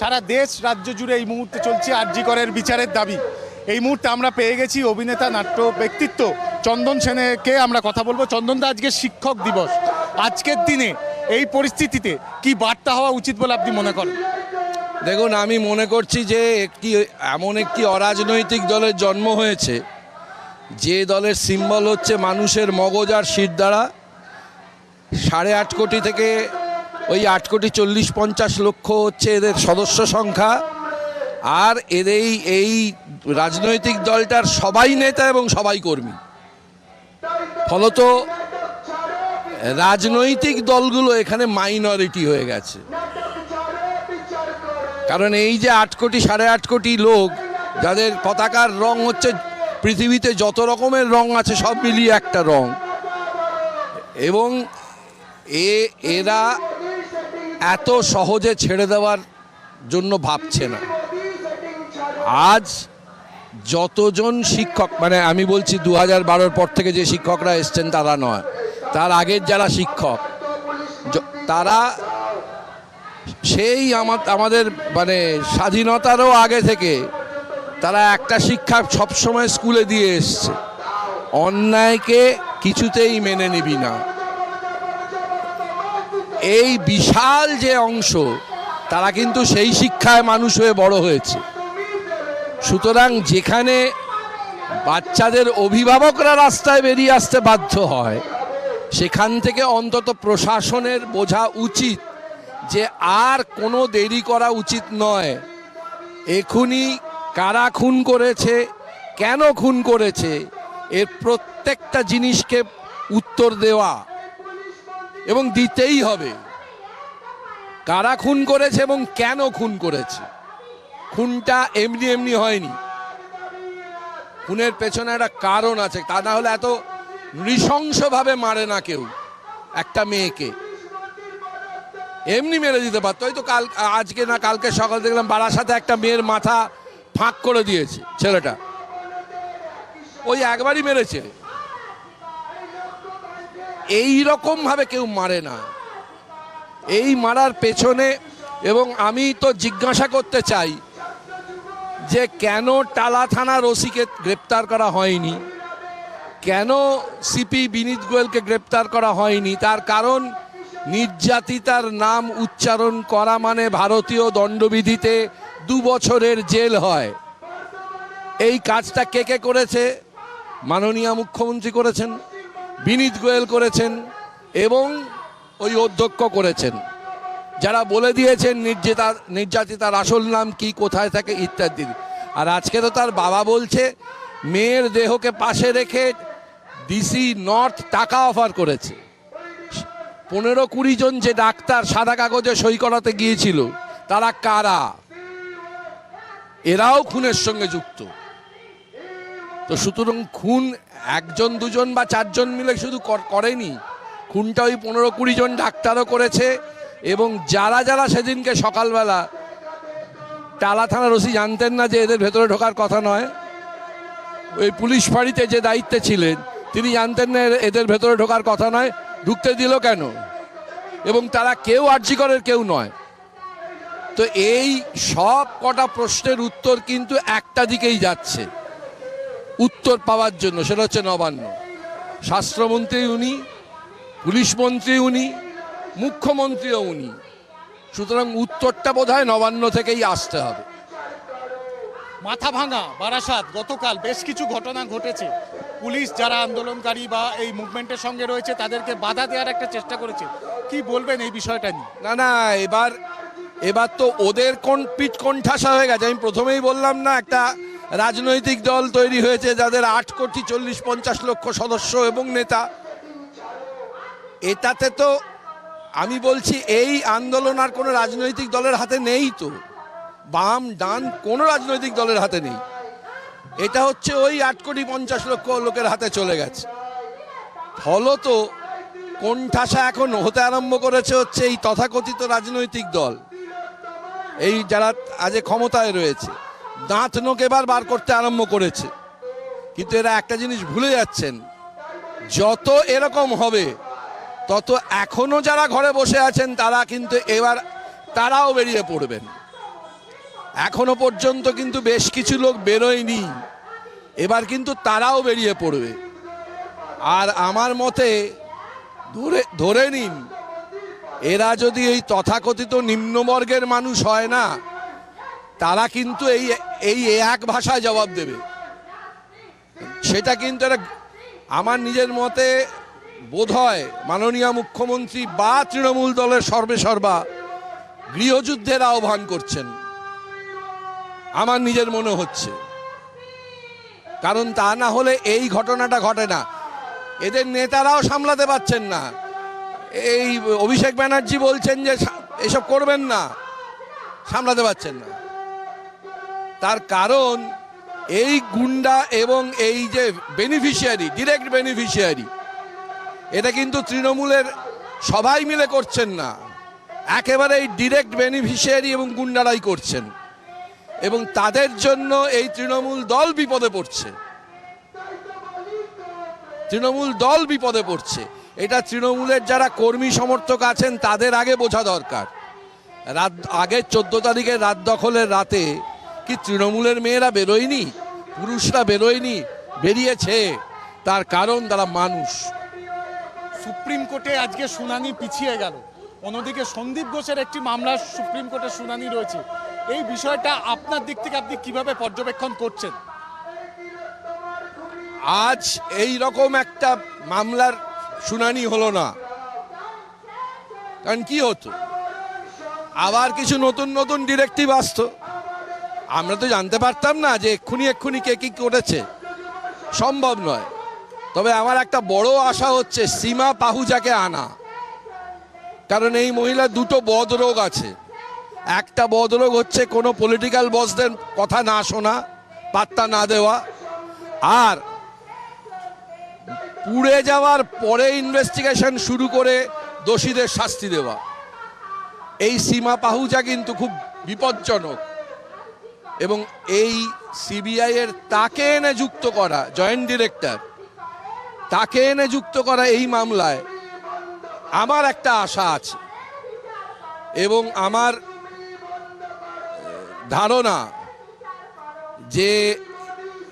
সারা দেশ, রাজ্য জুড়ে এই মুহূর্তে চলছে আরজি করের বিচারের দাবি। এই মুহূর্তে আমরা পেয়ে গেছি অভিনেতা, নাট্য ব্যক্তিত্ব চন্দন সেনেকে আমরা কথা বলব। চন্দন দা, আজকে শিক্ষক দিবস। আজকের দিনে এই পরিস্থিতিতে কি বার্তা হওয়া উচিত বলে আপনি মনে করেন? দেখুন, আমি মনে করছি যে একটি, এমন একটি অরাজনৈতিক দলের জন্ম হয়েছে। যে দলের সিম্বল হচ্ছে মানুষের মগজ আর শির দ্বারা সাড়ে আট কোটি থেকে ওই আট কোটি চল্লিশ পঞ্চাশ লক্ষ হচ্ছে এদের সদস্য সংখ্যা। আর এদের এই রাজনৈতিক দলটার সবাই নেতা এবং সবাই কর্মী। ফলত রাজনৈতিক দলগুলো এখানে মাইনরিটি হয়ে গেছে। কারণ এই যে আট কোটি, সাড়ে আট কোটি লোক, যাদের পতাকার রং হচ্ছে পৃথিবীতে যত রকমের রং আছে, সব মিলিয়ে একটা রং। এবং এ, এরা এত সহজে ছেড়ে দেওয়ার জন্য ভাবছে না। আজ যতজন শিক্ষক মানে আমি বলছি দু হাজার বারোর পর থেকে যে শিক্ষকরা এসছেন তারা নয়, তার আগের যারা শিক্ষক তারা সেই আমা- আমাদের মানে স্বাধীনতারও আগে থেকে তারা একটা শিক্ষা সবসময় স্কুলে দিয়ে এসছে। অন্যায়কে কিছুতেই মেনে নিবি না। এই বিশাল যে অংশ, তারা কিন্তু সেই শিক্ষায় মানুষ হয়ে বড় হয়েছে। সুতরাং যেখানে বাচ্চাদের অভিভাবকরা রাস্তায় বেরিয়ে আসতে বাধ্য হয়, সেখান থেকে অন্তত প্রশাসনের বোঝা উচিত যে আর কোনো দেরি করা উচিত নয়। এখুনি কারা খুন করেছে, কেন খুন করেছে, এর প্রত্যেকটা জিনিসকে উত্তর দেওয়া। এবং দিতেই হবে। কারা খুন করেছে এবং কেন খুন করেছে? খুনটা এমনি এমনি হয়নি। খুনের পেছনে একটা কারণ আছে। তা না হলে এত নৃশংসভাবে মারে না কেউ একটা মেয়েকে। এমনি মেরে দিতে পারতো। ওই তো কাল, আজকে না কালকে সকাল দেখলাম বাড়ার সাথে একটা মেয়ের মাথা ফাঁক করে দিয়েছে ছেলেটা। ওই একবারই মেরেছে। এই রকম ভাবে কেউ মারে না। এই মারার পেছনে এবং আমি তো জিজ্ঞাসা করতে চাই যে কেন টালা থানার ওসিকে গ্রেপ্তার করা হয়নি? কেন সিপি বিনীত গোয়েলকে গ্রেপ্তার করা হয়নি? তার কারণ নির্যাতিতার নাম উচ্চারণ করা মানে ভারতীয় দণ্ডবিধিতে দু বছরের জেল হয়। এই কাজটা কে কে করেছে? মাননীয় মুখ্যমন্ত্রী করেছেন। বিনীত গোয়েল করেছেন এবং ওই অধ্যক্ষ করেছেন। যারা বলে দিয়েছেন নির্যাতা, নির্যাতিতার আসল নাম কি, কোথায় থাকে ইত্যাদি। আর আজকে তো তার বাবা বলছে, মেয়ের দেহকে পাশে রেখে ডিসি নর্থ টাকা অফার করেছে। পনেরো কুড়ি জন যে ডাক্তার সাদা কাগজে সই করাতে গিয়েছিল, তারা কারা? এরাও খুনের সঙ্গে যুক্ত। তো সুতরাং খুন একজন, দুজন বা চারজন মিলে শুধু কর- করেনি। খুনটা ওই পনেরো কুড়ি জন ডাক্তারও করেছে এবং যারা যারা সেদিনকে সকালবেলা টালা থানার ওসি জানতেন না যে এদের ভেতরে ঢোকার কথা নয়, ওই পুলিশ ফাঁড়িতে যে দায়িত্বে ছিলেন, তিনি জানতেন না এদের ভেতরে ঢোকার কথা নয়, ঢুকতে দিল কেন? এবং তারা কেউ আর্যিকরের কেউ নয়। তো এই সব কটা প্রশ্নের উত্তর কিন্তু একটা দিকেই যাচ্ছে। উত্তর পাওয়ার জন্য সেটা হচ্ছে নবান্ন। স্বাস্থ্যমন্ত্রী উনি পুলিশ মন্ত্রী উনি মুখ্যমন্ত্রীও উনি। সুতরাং উত্তরটা বোধ নবান্ন থেকেই আসতে হবে। মাথা ভাঙা বারাসাত গতকাল বেশ কিছু ঘটনা ঘটেছে। পুলিশ যারা আন্দোলনকারী বা এই মুভমেন্টের সঙ্গে রয়েছে তাদেরকে বাধা দেওয়ার একটা চেষ্টা করেছে। কি বলবেন এই বিষয়টা নিয়ে? না না এবার এবার তো ওদের কোন পিঠ কোণঠাসা হয়ে গেছে। আমি প্রথমেই বললাম না, একটা রাজনৈতিক দল তৈরি হয়েছে যাদের আট কোটি চল্লিশ পঞ্চাশ লক্ষ সদস্য এবং নেতা। এটাতে তো আমি বলছি, এই আন্দোলন আর কোনো রাজনৈতিক দলের হাতে নেই তো। বাম, ডান, কোনো রাজনৈতিক দলের হাতে নেই। এটা হচ্ছে ওই আট কোটি পঞ্চাশ লক্ষ লোকের হাতে চলে গেছে। ফলত কোণঠাসা এখন হতে আরম্ভ করেছে হচ্ছে এই তথাকথিত রাজনৈতিক দল। এই যারা আজ ক্ষমতায় রয়েছে, দাঁত নোক এবার বার করতে আরম্ভ করেছে। কিন্তু এরা একটা জিনিস ভুলে যাচ্ছেন, যত এরকম হবে, তত এখনও যারা ঘরে বসে আছেন, তারা কিন্তু এবার তারাও বেরিয়ে পড়বেন। এখনও পর্যন্ত কিন্তু বেশ কিছু লোক বেরোয়নি, এবার কিন্তু তারাও বেরিয়ে পড়বে। আর আমার মতে, ধরে ধরে নিন এরা যদি এই তথাকথিত নিম্নবর্গের মানুষ হয় না, তারা কিন্তু এই এই এক ভাষায় জবাব দেবে। সেটা কিন্তু একটা, আমার নিজের মতে বোধ হয় মাননীয় মুখ্যমন্ত্রী বা তৃণমূল দলের সর্বেসর্বা গৃহযুদ্ধের আহ্বান করছেন। আমার নিজের মনে হচ্ছে। কারণ তা না হলে এই ঘটনাটা ঘটে না। এদের নেতারাও সামলাতে পারছেন না। এই অভিষেক ব্যানার্জি বলছেন যে এসব করবেন না, সামলাতে পারছেন না। তার কারণ, এই গুন্ডা এবং এই যে বেনিফিশিয়ারি ডিরেক্ট বেনিফিশিয়ারি এটা কিন্তু তৃণমূলের সবাই মিলে করছেন না। একেবারে এই ডিরেক্ট বেনিফিশিয়ারি এবং গুন্ডারাই করছেন। এবং তাদের জন্য এই তৃণমূল দল বিপদে পড়ছে। তৃণমূল দল বিপদে পড়ছে। এটা তৃণমূলের যারা কর্মী সমর্থক আছেন তাদের আগে বোঝা দরকার। রাত আগের চোদ্দ তারিখের রাত দখলের রাতে কি তৃণমূলের মেয়েরা বেরোয়নি? পুরুষরা বেরোয়নি বেরিয়েছে। তার কারণ তারা মানুষ। সুপ্রিম কোর্টে আজকে শুনানি পিছিয়ে গেল। অন্যদিকে সন্দীপ ঘোষের একটি মামলা সুপ্রিম কোর্টে শুনানি রয়েছে। এই বিষয়টা আপনার দিক থেকে আপনি কীভাবে পর্যবেক্ষণ করছেন? আজ এই রকম একটা মামলার শুনানি হলো না। কারণ কি হতো? আবার কিছু নতুন নতুন ডিরেক্টিভ আসতো। আমরা তো জানতে পারতাম না যে এক্ষুনি এক্ষুনি কে কি করেছে। সম্ভব নয়। তবে আমার একটা বড় আশা হচ্ছে সীমা পাহুজাকে আনা। কারণ এই মহিলার দুটো বদরোগ আছে। একটা বদরোগ হচ্ছে কোনো পলিটিক্যাল বসদের কথা না শোনা, পাত্তা না দেওয়া। আর পুড়ে যাওয়ার পরে ইনভেস্টিগেশন শুরু করে দোষীদের শাস্তি দেওয়া। এই সীমা পাহুজা কিন্তু খুব বিপজ্জনক। এবং এই সিবিআই এর তাকে এনে যুক্ত করা জয়েন্ট ডিরেক্টর তাকে এনে যুক্ত করা এই মামলায় আমার একটা আশা আছে। এবং আমার ধারণা যে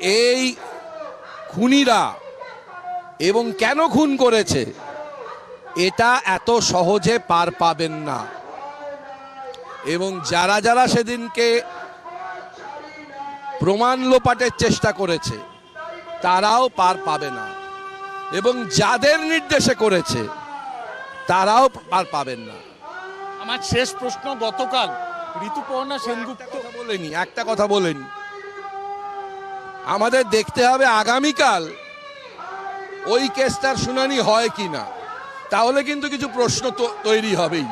এই খুনিরা এবং কেন খুন করেছে? এটা এত সহজে পার পাবেন না। এবং যারা যারা সেদিনকে প্রমাণ লোপাটের চেষ্টা করেছে তারাও পার পাবে না। এবং যাদের নির্দেশে করেছে তারাও পার পাবেন না। আমার শেষ প্রশ্ন গতকাল ঋতুপর্ণা সেনগুপ্ত বলেনি একটা কথা বলেনি। আমাদের দেখতে হবে আগামীকাল ওই কেসটার শুনানি হয় কি না? তাহলে কিন্তু কিছু প্রশ্ন তৈরি হবেই।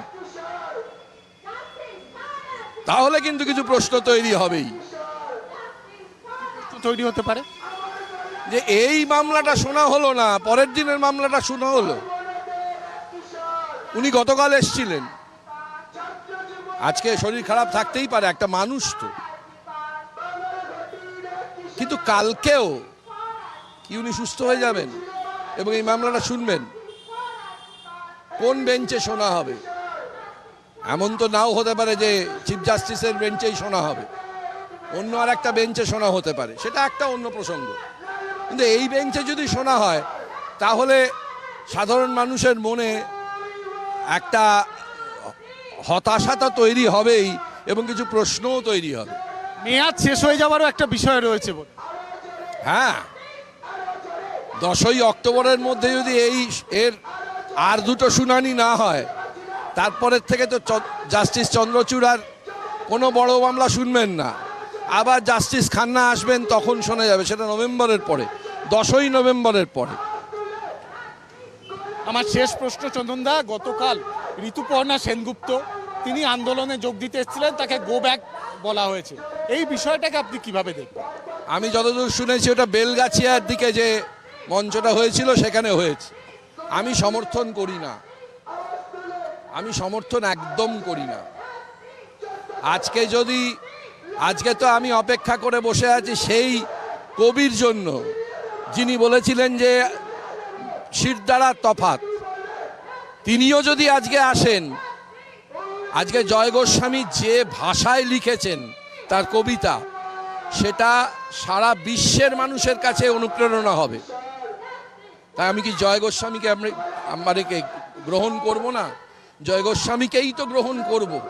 তাহলে কিন্তু কিছু প্রশ্ন তৈরি হবেই। তৈরি হতে পারে। যে এই মামলাটা শোনা হলো না পরের দিনের মামলাটা শোনা হলো। উনি গতকাল এসছিলেন। আজকে শরীর খারাপ থাকতেই পারে একটা মানুষ তো। কিন্তু কালকেও কি উনি সুস্থ হয়ে যাবেন? এবং এই মামলাটা শুনবেন। কোন বেঞ্চে শোনা হবে? এমন তো নাও হতে পারে যে চিফ জাস্টিসের বেঞ্চেই শোনা হবে। অন্য আর একটা বেঞ্চে শোনা হতে পারে। সেটা একটা অন্য প্রসঙ্গ। কিন্তু এই বেঞ্চে যদি শোনা হয় তাহলে সাধারণ মানুষের মনে একটা হতাশা তো তৈরি হবেই এবং কিছু প্রশ্নও তৈরি হবে। মেয়াদ শেষ হয়ে যাওয়ারও একটা বিষয় রয়েছে বলে। হ্যাঁ। দশই অক্টোবরের মধ্যে যদি এই এর আর দুটো শুনানি না হয় তারপরের থেকে তো জাস্টিস চন্দ্রচূড়ার কোনো বড় মামলা শুনবেন না। আবার জাস্টিস খান্না আসবেন তখন শোনা যাবে। সেটা নভেম্বরের পরে দশই নভেম্বরের পরে। আমার শেষ প্রশ্ন চন্দনদা গতকাল ঋতুপর্ণা সেনগুপ্ত তিনি আন্দোলনে যোগ দিতে এসেছিলেন তাকে গো ব্যাক বলা হয়েছে। এই বিষয়টাকে আপনি কীভাবে দেখবেন? আমি যতদূর শুনেছি ওটা বেলগাছিয়ার দিকে যে মঞ্চটা হয়েছিল, সেখানে হয়েছে। আমি সমর্থন করি না। আমি সমর্থন একদম করি না। আজকে যদি, আজকে তো আমি অপেক্ষা করে বসে আছি সেই কবির জন্য, যিনি বলেছিলেন যে শিরদাঁড়া তফাত। তিনিও যদি আজকে আসেন, আজকে জয় গোস্বামী যে ভাষায় লিখেছেন তার কবিতা, সেটা সারা বিশ্বের মানুষের কাছে অনুপ্রেরণা হবে। তাই আমি কি জয় গোস্বামীকে আমরা আমাদেরকে গ্রহণ করব না? জয় গোস্বামীকেই তো গ্রহণ করব।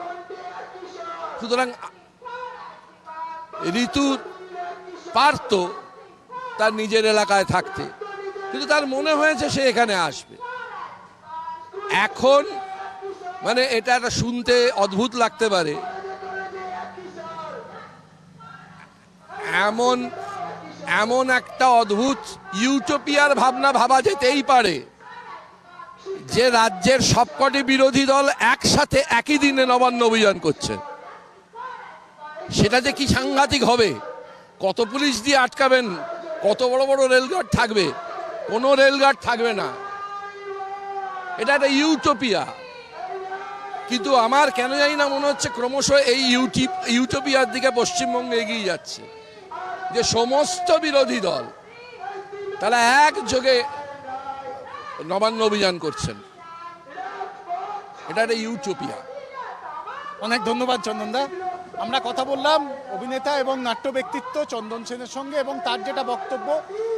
সুতরাং ঋতু পারত তার নিজের এলাকায় থাকতে। কিন্তু তার মনে হয়েছে সে এখানে আসবে। এখন মানে এটা একটা শুনতে অদ্ভুত লাগতে পারে। এমন এমন একটা অদ্ভুত ইউটোপিয়ার ভাবনা ভাবা যেতেই পারে যে রাজ্যের সবকটি বিরোধী দল একসাথে একই দিনে নবান্ন অভিযান করছে। সেটা যে কি সাংঘাতিক হবে? কত পুলিশ দিয়ে আটকাবেন? কত বড় বড় রেলগার্ড থাকবে? কোনো রেলগার্ড থাকবে না। এটা একটা ইউটোপিয়া। কিন্তু আমার কেন জানি না মনে হচ্ছে ক্রমশ এই ইউটি ইউটোপিয়ার দিকে পশ্চিমবঙ্গে এগিয়ে যাচ্ছে। যে সমস্ত বিরোধী দল তারা একযোগে নবান্ন অভিযান করছেন। এটা একটা ইউটোপিয়া। অনেক ধন্যবাদ চন্দনদা আমরা কথা বললাম অভিনেতা এবং নাট্য ব্যক্তিত্ব চন্দন সেনের সঙ্গে এবং তার যেটা বক্তব্য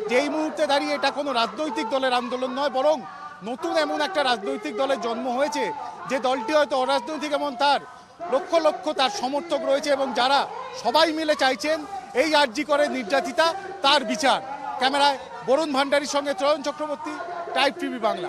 যে এই মুহূর্তে দাঁড়িয়ে এটা কোনো রাজনৈতিক দলের আন্দোলন নয়, বরং নতুন এমন একটা রাজনৈতিক দলের জন্ম হয়েছে যে দলটি হয়তো অরাজনৈতিক এমন তার। লক্ষ লক্ষ তার সমর্থক রয়েছে এবং যারা সবাই মিলে চাইছেন এই আর্জি করে নির্যাতিতা, তার বিচার। ক্যামেরায় বরুণ ভান্ডারীর সঙ্গে চয়ন চক্রবর্তী, টাইপ টিভি বাংলা।